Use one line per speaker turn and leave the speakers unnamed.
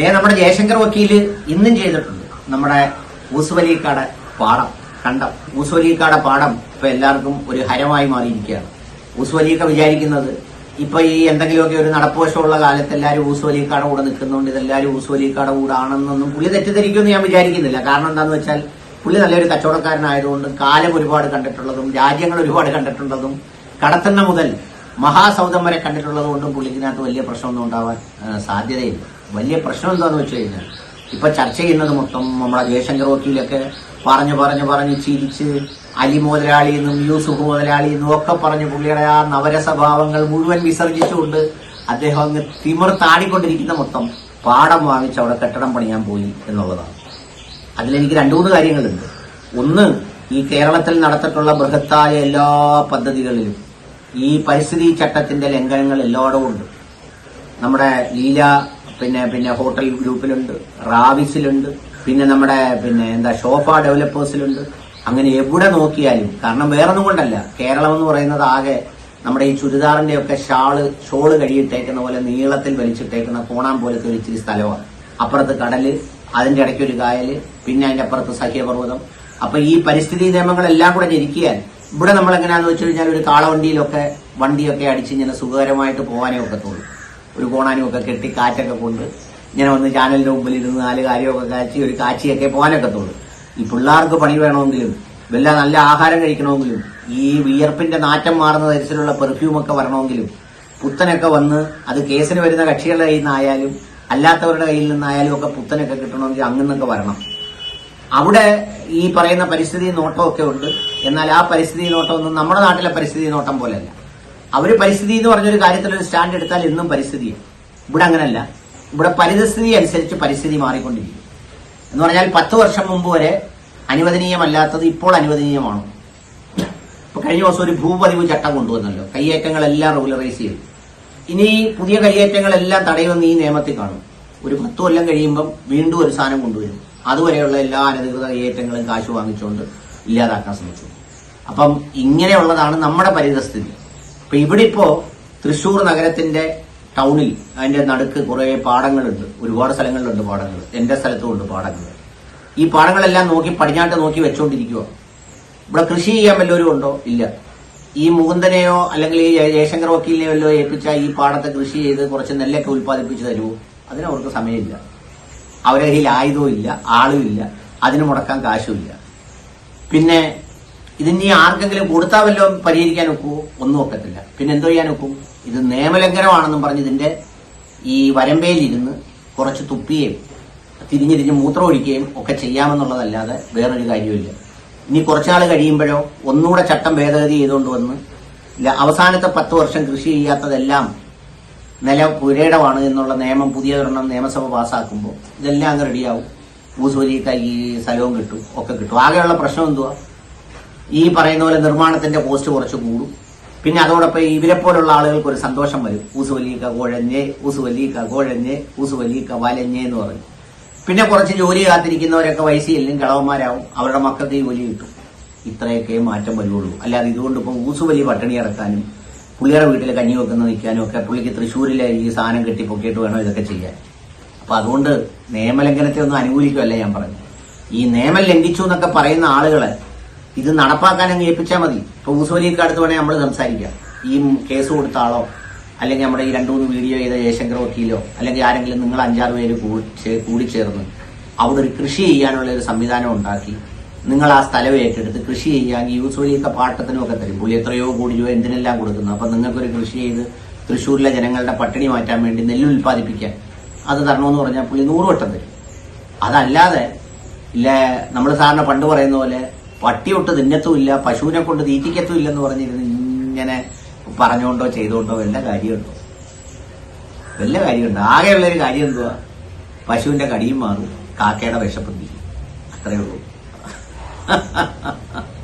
ദേ നമ്മുടെ ജയശങ്കർ വക്കീൽ ഇന്നും ചെയ്തിട്ടുണ്ട്. നമ്മുടെ ഊസുവലിക്കാട് പാടം കണ്ടം. ഊസുവലിക്കാട് പാടം ഇപ്പൊ എല്ലാവർക്കും ഒരു ഹരമായി മാറിയിരിക്കുകയാണ്. ഊസുവലിക്ക വിചാരിക്കുന്നത് ഇപ്പൊ ഈ എന്തെങ്കിലുമൊക്കെ ഒരു നടപ്പുവശമുള്ള കാലത്ത് എല്ലാവരും ഊസുവലിക്കാട് കൂടെ നിൽക്കുന്നുണ്ട് ഇതെല്ലാവരും ഊസുവലിക്കാട് കൂടെ ആണെന്നൊന്നും പുള്ളി തെറ്റിദ്ധരിക്കുമെന്ന് ഞാൻ വിചാരിക്കുന്നില്ല. കാരണം എന്താണെന്ന് വെച്ചാൽ പുള്ളി നല്ലൊരു കച്ചവടക്കാരനായതുകൊണ്ട് കാലം ഒരുപാട് കണ്ടിട്ടുള്ളതും രാജ്യങ്ങൾ ഒരുപാട് കണ്ടിട്ടുള്ളതും കടത്തണ്ണ മുതൽ മഹാസൗദം വരെ കണ്ടിട്ടുള്ളത് കൊണ്ടും പുള്ളിക്കിനകത്ത് വലിയ പ്രശ്നമൊന്നും ഉണ്ടാവാൻ സാധ്യതയില്ല. വലിയ പ്രശ്നം എന്താന്ന് വെച്ച് കഴിഞ്ഞാൽ ഇപ്പൊ ചർച്ച ചെയ്യുന്നത് മൊത്തം നമ്മുടെ ജയശങ്കർ വക്കീലൊക്കെ പറഞ്ഞു പറഞ്ഞു പറഞ്ഞ് ചിരിച്ച് അലി മുതലാളി എന്നും യൂസുഫ് മുതലാളി എന്നും ഒക്കെ പറഞ്ഞ് പുള്ളിയുടെ ആ നവരസഭാവങ്ങൾ മുഴുവൻ വിസർജിച്ചുകൊണ്ട് അദ്ദേഹം അങ്ങ് തിമിർത്താടിക്കൊണ്ടിരിക്കുന്ന മൊത്തം പാടം വാങ്ങിച്ച് അവിടെ കെട്ടിടം പണിയാൻ പോയി എന്നുള്ളതാണ്. അതിലെനിക്ക് രണ്ടു മൂന്ന് കാര്യങ്ങളുണ്ട്. ഒന്ന് ഈ കേരളത്തിൽ നടത്തിയിട്ടുള്ള ബൃഹത്തായ എല്ലാ പദ്ധതികളിലും ഈ പരിസ്ഥിതി ചട്ടത്തിന്റെ ലംഘനങ്ങൾ എല്ലായിടവും ഉണ്ട്. നമ്മുടെ ലീല പിന്നെ പിന്നെ ഹോട്ടൽ ഗ്രൂപ്പിലുണ്ട് റാവിസിലുണ്ട്. പിന്നെ നമ്മുടെ പിന്നെ എന്താ ഷോഫ ഡെവലപ്പേഴ്സിലുണ്ട്. അങ്ങനെ എവിടെ നോക്കിയാലും കാരണം വേറൊന്നും കൊണ്ടല്ല. കേരളം എന്ന് പറയുന്നത് ആകെ നമ്മുടെ ഈ ചുരിദാറിന്റെ ഒക്കെ ഷാൾ ഷോൾ കഴിയിട്ടേക്കുന്ന പോലെ നീളത്തിൽ വലിച്ചിട്ടേക്കുന്ന കോണാൻ പോലത്തെ ഒരു ഇച്ചിരി സ്ഥലമാണ്. അപ്പുറത്ത് കടൽ അതിന്റെ ഇടയ്ക്ക് ഒരു കായൽ പിന്നെ അതിന്റെ അപ്പുറത്ത് സഹ്യപർവതം അപ്പൊ ഈ പരിസ്ഥിതി നിയമങ്ങളെല്ലാം കൂടെ ഞെരിക്കിയാൽ ഇവിടെ നമ്മൾ എങ്ങനെയാന്ന് വെച്ച് കഴിഞ്ഞാൽ ഒരു കാളവണ്ടിയിലൊക്കെ വണ്ടിയൊക്കെ അടിച്ച് ഇങ്ങനെ സുഖകരമായിട്ട് പോകാനേ ഒക്കത്തുള്ളൂ. ഒരു കോണാനും ഒക്കെ കെട്ടി കാറ്റൊക്കെ കൊണ്ട് ഇങ്ങനെ വന്ന് ചാനലിന്റെ മുമ്പിൽ ഇരുന്ന് നാല് കാര്യമൊക്കെ കാച്ചി ഒരു കാച്ചിയൊക്കെ പോകാനൊക്കത്തുള്ളൂ. ഈ പിള്ളേർക്ക് പണി വേണമെങ്കിലും വല്ല നല്ല ആഹാരം കഴിക്കണമെങ്കിലും ഈ വിയർപ്പിന്റെ നാറ്റം മാറുന്ന തരത്തിലുള്ള പെർഫ്യൂമൊക്കെ വരണമെങ്കിലും പുത്തനൊക്കെ വന്ന് അത് കേസിന് വരുന്ന കക്ഷികളുടെ കയ്യിൽ നിന്നായാലും അല്ലാത്തവരുടെ കയ്യിൽ നിന്നായാലും ഒക്കെ പുത്തനൊക്കെ കിട്ടണമെങ്കിൽ അങ്ങനൊക്കെ വരണം. അവിടെ ഈ പറയുന്ന പരിസ്ഥിതി നോട്ടമൊക്കെ ഉണ്ട്. എന്നാൽ ആ പരിസ്ഥിതി നോട്ടം ഒന്നും നമ്മുടെ നാട്ടിലെ പരിസ്ഥിതി നോട്ടം പോലെയല്ല. അവർ പരിസ്ഥിതി എന്ന് പറഞ്ഞൊരു കാര്യത്തിൽ ഒരു സ്റ്റാൻഡ് എടുത്താൽ എന്നും പരിസ്ഥിതിയാണ്. ഇവിടെ അങ്ങനല്ല. ഇവിടെ പരിതസ്ഥിതി അനുസരിച്ച് പരിസ്ഥിതി മാറിക്കൊണ്ടിരിക്കും. എന്ന് പറഞ്ഞാൽ പത്ത് വർഷം മുമ്പ് വരെ അനുവദനീയമല്ലാത്തത് ഇപ്പോൾ അനുവദനീയമാണ്? ഇപ്പൊ കഴിഞ്ഞ ദിവസം ഒരു ഭൂപതിവ് ചട്ടം കൊണ്ടുവന്നല്ലോ. കയ്യേറ്റങ്ങളെല്ലാം റെഗുലറൈസ് ചെയ്തു. ഇനി പുതിയ കയ്യേറ്റങ്ങളെല്ലാം തടയുമെന്ന് ഈ നിയമത്തിൽ കാണും. ഒരു പത്ത് കൊല്ലം കഴിയുമ്പം വീണ്ടും ഒരു സാധനം കൊണ്ടുവരും. അതുവരെയുള്ള എല്ലാ അനധികൃത കയ്യേറ്റങ്ങളും കാശ് വാങ്ങിച്ചുകൊണ്ട് ഇല്ലാതാക്കാൻ ശ്രമിച്ചു. അപ്പം ഇങ്ങനെയുള്ളതാണ് നമ്മുടെ പരിതസ്ഥിതി. ഇപ്പൊ ഇവിടെ ഇപ്പോ തൃശൂർ നഗരത്തിന്റെ ടൗണിൽ അതിന്റെ നടുക്ക് കുറെ പാടങ്ങളുണ്ട്. ഒരുപാട് സ്ഥലങ്ങളിലുണ്ട് പാടങ്ങൾ. എന്റെ സ്ഥലത്തും ഉണ്ട് പാടങ്ങൾ. ഈ പാടങ്ങളെല്ലാം നോക്കി പടിഞ്ഞാട്ട് നോക്കി വെച്ചോണ്ടിരിക്കുക ഇവിടെ കൃഷി ചെയ്യാൻ വല്ലവരും ഉണ്ടോ? ഇല്ല. ഈ മുകുന്ദനെയോ അല്ലെങ്കിൽ ഈ ജയ- ജയശങ്കർ വക്കീലിനെയോ വല്ലോ ഏൽപ്പിച്ച ഈ പാടത്തെ കൃഷി ചെയ്ത് കുറച്ച് നെല്ലൊക്കെ ഉൽപ്പാദിപ്പിച്ച് തരുമോ അതിന് അവർക്ക് സമയമില്ല. അവരുടെ കയ്യിൽ ആയുധവും ഇല്ല ആളും ഇല്ല. അതിന് മുടക്കാൻ കാശുമില്ല പിന്നെ ഇതിനി ആർക്കെങ്കിലും കൊടുത്താൽ വല്ലതും പരിഹരിക്കാൻ ഒക്കുമോ ഒന്നും ഒക്കത്തില്ല. പിന്നെ എന്തോ ചെയ്യാൻ ഒക്കും? ഇത് നിയമലംഘനമാണെന്നും പറഞ്ഞ് ഇതിന്റെ ഈ വരമ്പയിലിരുന്ന് കുറച്ച് തുപ്പിയേയും തിരിഞ്ഞിരിഞ്ഞ് മൂത്രം ഒഴിക്കുകയും ഒക്കെ ചെയ്യാമെന്നുള്ളതല്ലാതെ വേറൊരു കാര്യമില്ല ഇനി കുറച്ചാൾ കഴിയുമ്പോഴോ ഒന്നുകൂടെ ചട്ടം ഭേദഗതി ചെയ്തുകൊണ്ട് വന്ന് അവസാനത്തെ പത്ത് വർഷം കൃഷി ചെയ്യാത്തതെല്ലാം നില പുരേടമാണ് എന്നുള്ള നിയമം പുതിയൊരെണ്ണം നിയമസഭ പാസ്സാക്കുമ്പോൾ ഇതെല്ലാം അങ്ങ് റെഡിയാവും ഭൂസൂരിക്ക് ഈ സ്ഥലവും കിട്ടും ഒക്കെ കിട്ടും. ആകെയുള്ള പ്രശ്നം എന്തുവാ? ഈ പറയുന്ന പോലെ നിർമ്മാണത്തിന്റെ കോസ്റ്റ് കുറച്ച് കൂടും. പിന്നെ അതോടൊപ്പം ഇവരെ പോലുള്ള ആളുകൾക്ക് ഒരു സന്തോഷം വരും. ഊസുവല്ലിക്ക കോഴഞ്ഞ് ഊസുവല്ലിക്ക കോഴഞ്ഞ് ഊസുവല്ലിക്ക വലഞ്ഞ് എന്ന് പറയും പിന്നെ കുറച്ച് ജോലി കാത്തിരിക്കുന്നവരൊക്കെ വയസ്സിലും കിളവന്മാരാവും. അവരുടെ മക്കൾക്ക് ജോലി കിട്ടും. ഇത്രയൊക്കെ മാറ്റം വരുള്ളൂ അല്ലാതെ ഇതുകൊണ്ട് ഇപ്പം ഊസുവലി പട്ടിണി ഇറക്കാനും പുള്ളിയുടെ വീട്ടിൽ കഞ്ഞി വെക്കുന്ന നിൽക്കാനും ഒക്കെ പുള്ളിക്ക് തൃശ്ശൂരിലെ ഈ സാധനം കെട്ടി പൊക്കിയിട്ട് വേണം ഇതൊക്കെ ചെയ്യാൻ. അപ്പൊ അതുകൊണ്ട് നിയമലംഘനത്തെ ഒന്നും അനുകൂലിക്കുമല്ല ഞാൻ പറഞ്ഞു ഈ നിയമം ലംഘിച്ചു എന്നൊക്കെ പറയുന്ന ആളുകളെ ഇത് നടപ്പാക്കാൻ അങ്ങ് ഏൽപ്പിച്ചാൽ മതി. ഇപ്പൊ ഊസുവലിക്ക് അടുത്ത് വേണേൽ നമ്മൾ സംസാരിക്കാം. ഈ കേസ് കൊടുത്ത ആളോ അല്ലെങ്കിൽ നമ്മുടെ ഈ രണ്ടു മൂന്ന് വീഡിയോ ചെയ്ത ജയശങ്കർ വക്കീലോ അല്ലെങ്കിൽ ആരെങ്കിലും നിങ്ങൾ അഞ്ചാറ് പേര് കൂടി ചേർന്ന് കൂടിച്ചേർന്ന് അവിടെ ഒരു കൃഷി ചെയ്യാനുള്ള ഒരു സംവിധാനം ഉണ്ടാക്കി നിങ്ങൾ ആ സ്ഥലം ഏറ്റെടുത്ത് കൃഷി ചെയ്യാൻ യൂസുവലിയൊക്കെ പാട്ടത്തിനും ഒക്കെ തരും. പുള്ളി എത്രയോ കോടി രൂപ എന്തിനെല്ലാം കൊടുക്കുന്നു. അപ്പൊ നിങ്ങൾക്കൊരു കൃഷി ചെയ്ത് തൃശ്ശൂരിലെ ജനങ്ങളുടെ പട്ടിണി മാറ്റാൻ വേണ്ടി നെല്ല് ഉൽപ്പാദിപ്പിക്കാൻ. അത് തരണമെന്ന് പറഞ്ഞാൽ പുള്ളി നൂറ് വട്ടം തരും. അതല്ലാതെ ഇല്ല നമ്മൾ സാറിന് പണ്ട് പറയുന്ന പോലെ പട്ടിയൊട്ട് തിന്നത്തും ഇല്ല പശുവിനെ കൊണ്ട് തീറ്റിക്കത്തും ഇല്ലെന്ന് പറഞ്ഞിരുന്നു ഇങ്ങനെ പറഞ്ഞുകൊണ്ടോ ചെയ്തുകൊണ്ടോ വല്ല കാര്യമുണ്ടോ? വല്ല കാര്യമുണ്ടോ? ആകെയുള്ളൊരു കാര്യം എന്തുവാ? പശുവിന്റെ കടിയും മാറും കാക്കയുടെ വിശപ്പും തീരും. അത്രയേ ഉള്ളൂ.